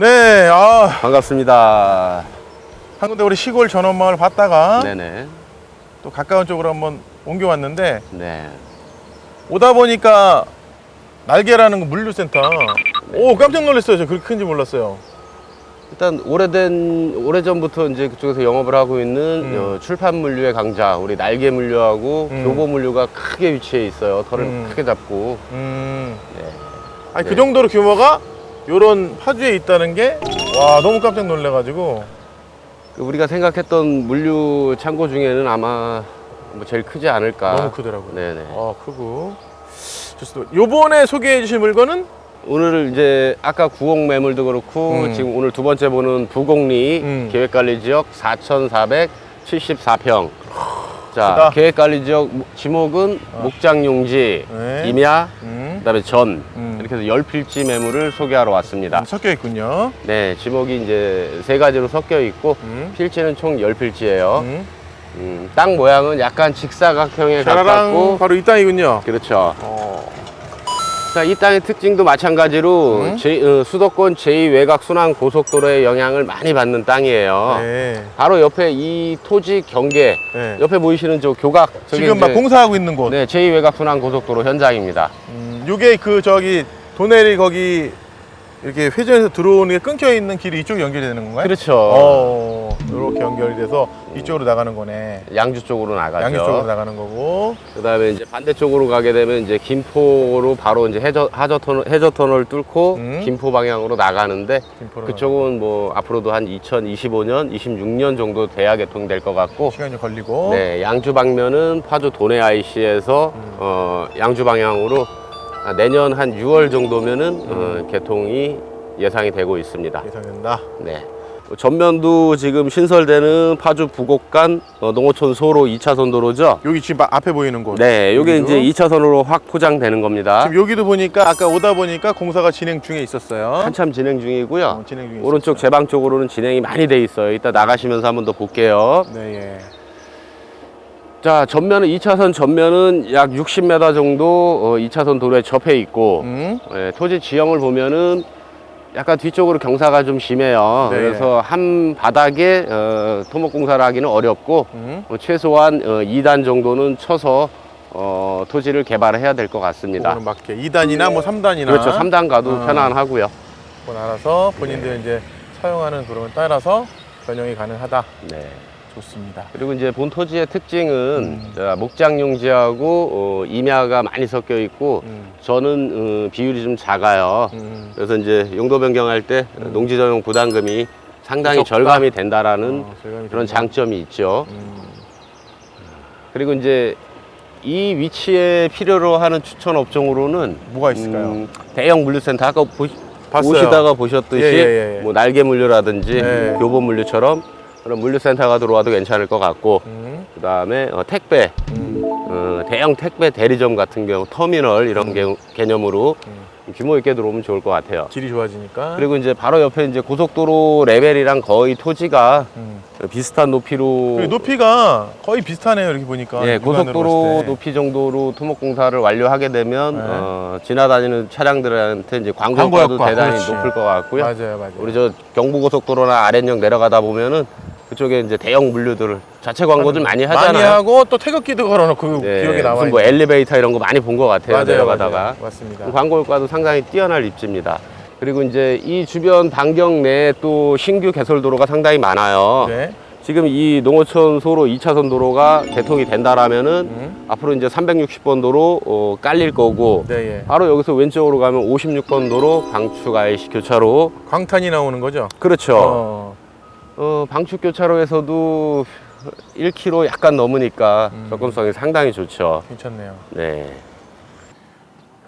네, 아, 반갑습니다. 한 군데 우리 시골 전원마을 봤다가 네네. 또 가까운 쪽으로 한번 옮겨왔는데 네. 오다 보니까 날개라는 거 물류센터. 오, 깜짝 놀랐어요. 저 그렇게 큰지 몰랐어요. 일단 오래된 오래전부터 이제 그쪽에서 영업을 하고 있는 음. 어, 출판 물류의 강자 우리 날개 물류하고 음. 교보 물류가 크게 위치해 있어요. 털을 음. 크게 잡고. 음. 네. 아니, 네. 그 정도로 규모가 요런 파주에 있다는 게, 와, 너무 깜짝 놀래가지고. 그 우리가 생각했던 물류 창고 중에는 아마 뭐 제일 크지 않을까. 너무 크더라고요. 네네. 아, 크고. 좋습니다. 요번에 소개해 주실 물건은? 오늘 이제 아까 구옥 매물도 그렇고 음. 지금 오늘 두 번째 보는 부곡리 음. 계획관리 지역 4,474평. 자, 크다. 계획관리 지역 목- 지목은 어. 목장용지, 네. 임야, 음. 그다음에 전 음. 이렇게 해서 열 필지 매물을 소개하러 왔습니다. 음, 섞여 있군요. 네, 지목이 이제 세 가지로 섞여 있고 음. 필지는 총 열 필지예요. 음. 음, 땅 모양은 약간 직사각형에 샤라랑 가깝고 바로 이 땅이군요. 그렇죠. 어. 자, 이 땅의 특징도 마찬가지로 음. 제- 어, 수도권 제2 외곽 순환 고속도로의 영향을 많이 받는 땅이에요. 네. 바로 옆에 이 토지 경계 네. 옆에 보이시는 저 교각 저게 지금 막 이제- 공사하고 있는 곳. 네, 제2 외곽 순환 고속도로 현장입니다. 음, 요게 그 저기 도내리 거기 이렇게 회전해서 들어오는 게 끊겨 있는 길이 이쪽 연결이 되는 건가요? 그렇죠. 어, 이렇게 연결이 돼서 이쪽으로 나가는 거네. 양주 쪽으로 나가죠. 양쪽 쪽으로 나가는 거고. 그다음에 이제 반대쪽으로 가게 되면 이제 김포로 바로 이제 해저 하저 터널 해저 터널 뚫고 음. 김포 방향으로 나가는데 김포로 그쪽은 뭐 앞으로도 한 2025년, 26년 정도 돼야 개통될 것 같고 시간이 좀 걸리고. 네, 양주 방면은 파주 도내 IC에서 음. 어, 양주 방향으로 아, 내년 한 6월 정도면은 음. 어, 개통이 예상이 되고 있습니다. 예상된다. 네. 전면도 지금 신설되는 파주 부곡간 어, 농어촌 소로 2차선 도로죠. 여기 지금 앞에 보이는 곳. 네, 요게. 이제 2차선으로 확 포장되는 겁니다. 지금 여기도 보니까 아까 오다 보니까 공사가 진행 중에 있었어요. 한참 진행 중이고요. 어, 진행 중에 오른쪽. 제방 쪽으로는 진행이 많이 돼 있어요. 이따 나가시면서 한번 더 볼게요. 네, 예. 자, 전면은 2차선 전면은 약 60m 정도 어, 2차선 도로에 접해 있고 음. 예, 토지 지형을 보면은 약간 뒤쪽으로 경사가 좀 심해요. 네. 그래서 한 바닥에 어, 토목 공사를 하기는 어렵고 음. 어, 최소한 어, 2단 정도는 쳐서 어, 토지를 개발해야 될 것 같습니다. 그거는 맞게 2단이나 뭐 3단이나 그렇죠. 3단 가도 어. 편안하고요. 그건 알아서 본인들 이제 사용하는 도로를 따라서 변형이 가능하다. 네. 좋습니다. 그리고 이제 본 토지의 특징은 음. 자, 목장용지하고 어, 임야가 많이 섞여 있고 음. 저는 어, 비율이 좀 작아요. 음. 그래서 이제 용도 변경할 때 음. 농지 전용 부담금이 상당히 적다. 절감이 된다라는 어, 절감이 그런 된다. 장점이 있죠. 음. 그리고 이제 이 위치에 필요로 하는 추천 업종으로는 뭐가 있을까요? 음, 대형 물류센터 아까 보시. 오시다가 보셨듯이 예, 예, 예. 뭐 날개 물류라든지 예. 교보 물류처럼 그런 물류센터가 들어와도 괜찮을 것 같고 음. 그 다음에 어, 택배 음. 어, 대형 택배 대리점 같은 경우 터미널 이런 개, 개념으로 음. 규모 있게 들어오면 좋을 것 같아요. 질이 좋아지니까. 그리고 이제 바로 옆에 이제 고속도로 레벨이랑 거의 토지가 음. 비슷한 높이로 높이가 거의 비슷하네요. 이렇게 보니까. 예, 고속도로. 높이 정도로 토목 공사를 완료하게 되면 네. 어, 지나다니는 차량들한테 이제 광고 광고가도 효과, 대단히 그렇지. 높을 것 같고요. 맞아요, 맞아요. 우리 저 경부고속도로나 아랫역 내려가다 보면은 그쪽에 이제 대형 물류들을 자체 광고들 많이 하잖아요. 많이 하고 또 태극기도 걸어놓고 네, 기억에 남아 무슨 뭐 엘리베이터 이런 거 많이 본 것 같아요. 맞아요, 내려가다가. 맞습니다. 광고 효과도 상당히 뛰어날 입지입니다. 그리고 이제 이 주변 반경 내에 또 신규 개설 도로가 상당히 많아요. 네. 지금 이 농어촌 소로 2차선 도로가 개통이 된다라면은 음. 앞으로 이제 360번 도로 어, 깔릴 거고 네, 예. 바로 여기서 왼쪽으로 가면 56번 도로 방축 IC 교차로 광탄이 나오는 거죠. 그렇죠. 어. 어, 방축 교차로에서도 1km 약간 넘으니까 음. 접근성이 상당히 좋죠. 괜찮네요. 네.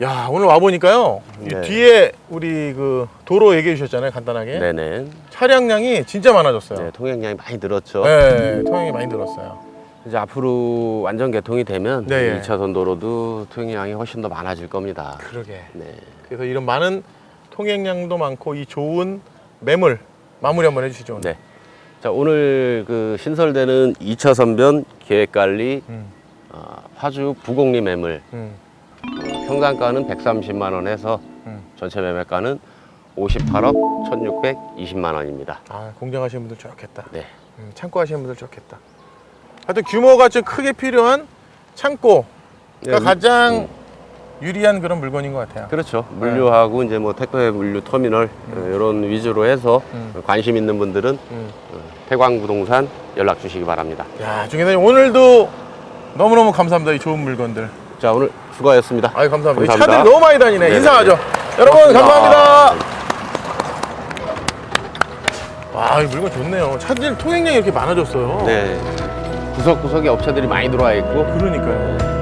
야 오늘 와 보니까요. 이 네. 뒤에 우리 그 도로 얘기해 주셨잖아요. 간단하게. 네네. 차량량이 진짜 많아졌어요. 네, 통행량이 많이 늘었죠. 네, 통행이 많이 늘었어요. 이제 앞으로 완전 개통이 되면 네. 2차선 도로도 통행량이 훨씬 더 많아질 겁니다. 그러게. 네. 그래서 이런 많은 통행량도 많고 이 좋은 매물 마무리 한번 해주시죠. 오늘. 네. 자, 오늘 그 신설되는 2차 선변 계획관리 음, 어, 파주 부곡리 매물 음, 어, 평당가는 130만 원에서 음. 전체 매매가는 58억 1620만 원입니다. 아 공장하시는 분들 좋겠다. 네. 음, 창고 하시는 분들 좋겠다. 하여튼 규모가 좀 크게 필요한 창고 가 네, 가장 유리한 그런 물건인 것 같아요. 그렇죠. 물류하고 이제 뭐 택배 물류 터미널 어, 이런 위주로 해서 음. 관심 있는 분들은 음. 어, 태광 부동산 연락 주시기 바랍니다. 야, 중개사님 오늘도 너무너무 감사합니다. 이 좋은 물건들. 자 오늘 수고하셨습니다. 아유, 감사합니다. 이. 차들이 너무 많이 다니네. 네네. 인사하죠. 여러분. 감사합니다. 와, 이 물건 좋네요. 차들 통행량이 이렇게 많아졌어요. 네. 구석구석에 업체들이 많이 들어와 있고 그러니까요.